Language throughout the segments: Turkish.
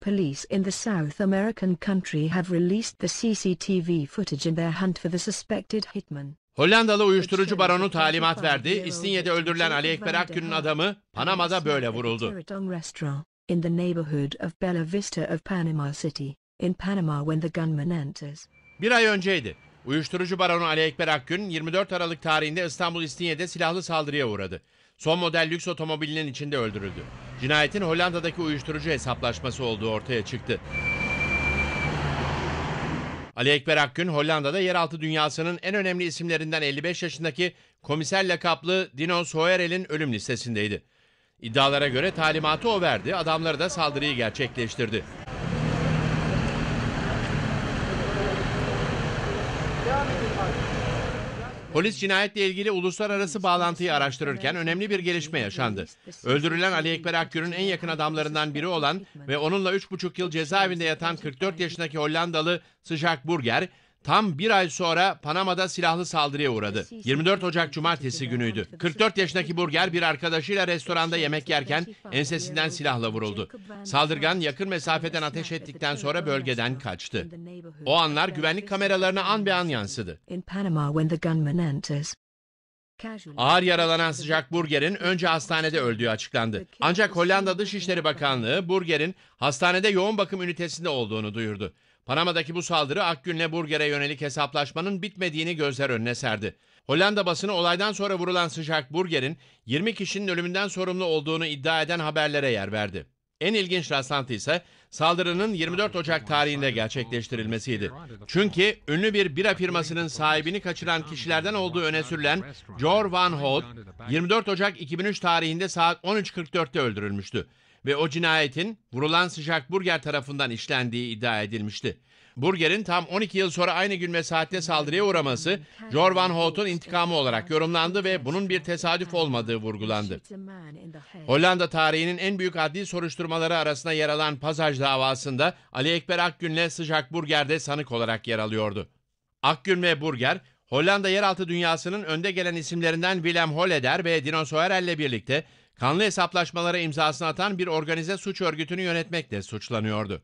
Police in the South American country have released the CCTV footage in their hunt for the suspected hitman. Hollandalı uyuşturucu baronu talimat verdi. İstinye'de öldürülen Ali Ekber Akgün'ün adamı Panama'da böyle vuruldu. İn the neighborhood of Bella Vista of Panama City, in Panama when the gunman enters. Bir ay önceydi. Uyuşturucu baronu Ali Ekber Akgün 24 Aralık tarihinde İstanbul İstinye'de silahlı saldırıya uğradı. Son model lüks otomobilinin içinde öldürüldü. Cinayetin Hollanda'daki uyuşturucu hesaplaşması olduğu ortaya çıktı. Ali Ekber Akgün Hollanda'da yeraltı dünyasının en önemli isimlerinden 55 yaşındaki komiser lakaplı Dino Soerel'in ölüm listesindeydi. İddialara göre talimatı o verdi, adamları da saldırıyı gerçekleştirdi. Polis cinayetle ilgili uluslararası bağlantıyı araştırırken önemli bir gelişme yaşandı. Öldürülen Ali Ekber Akgür'ün en yakın adamlarından biri olan ve onunla 3,5 yıl cezaevinde yatan 44 yaşındaki Hollandalı Sıcak Burger, tam bir ay sonra Panama'da silahlı saldırıya uğradı. 24 Ocak Cumartesi günüydü. 44 yaşındaki Burger bir arkadaşıyla restoranda yemek yerken ensesinden silahla vuruldu. Saldırgan yakın mesafeden ateş ettikten sonra bölgeden kaçtı. O anlar güvenlik kameralarına an be an yansıdı. Ağır yaralanan Sıcak Burger'in önce hastanede öldüğü açıklandı. Ancak Hollanda Dışişleri Bakanlığı Burger'in hastanede yoğun bakım ünitesinde olduğunu duyurdu. Panama'daki bu saldırı Akgün'le Burger'e yönelik hesaplaşmanın bitmediğini gözler önüne serdi. Hollanda basını olaydan sonra vurulan Sıcak Burger'in 20 kişinin ölümünden sorumlu olduğunu iddia eden haberlere yer verdi. En ilginç rastlantı ise saldırının 24 Ocak tarihinde gerçekleştirilmesiydi. Çünkü ünlü bir bira firmasının sahibini kaçıran kişilerden olduğu öne sürülen Jor Van Hout 24 Ocak 2003 tarihinde saat 13.44'te öldürülmüştü ve o cinayetin vurulan sıcak burger tarafından işlendiği iddia edilmişti. Burger'in tam 12 yıl sonra aynı gün ve saatte saldırıya uğraması Jor Van Hout'un intikamı olarak yorumlandı ve bunun bir tesadüf olmadığı vurgulandı. Hollanda tarihinin en büyük adli soruşturmaları arasında yer alan Pazaj davasında Ali Ekber Akgün'le Sıcak Burger'de sanık olarak yer alıyordu. Akgün ve Burger, Hollanda yeraltı dünyasının önde gelen isimlerinden Willem Holleder ve Dino Soerel'le birlikte kanlı hesaplaşmalara imzasını atan bir organize suç örgütünü yönetmekle suçlanıyordu.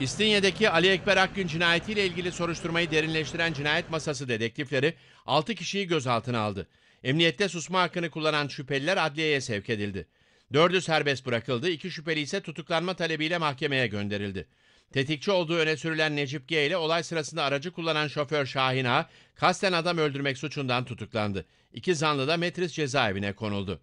İstinye'deki Ali Ekber Akgün cinayetiyle ilgili soruşturmayı derinleştiren cinayet masası dedektifleri 6 kişiyi gözaltına aldı. Emniyette susma hakkını kullanan şüpheliler adliyeye sevk edildi. Dördü serbest bırakıldı, iki şüpheli ise tutuklanma talebiyle mahkemeye gönderildi. Tetikçi olduğu öne sürülen Necip G ile olay sırasında aracı kullanan şoför Şahin A, kasten adam öldürmek suçundan tutuklandı. İki zanlı da Metris cezaevine konuldu.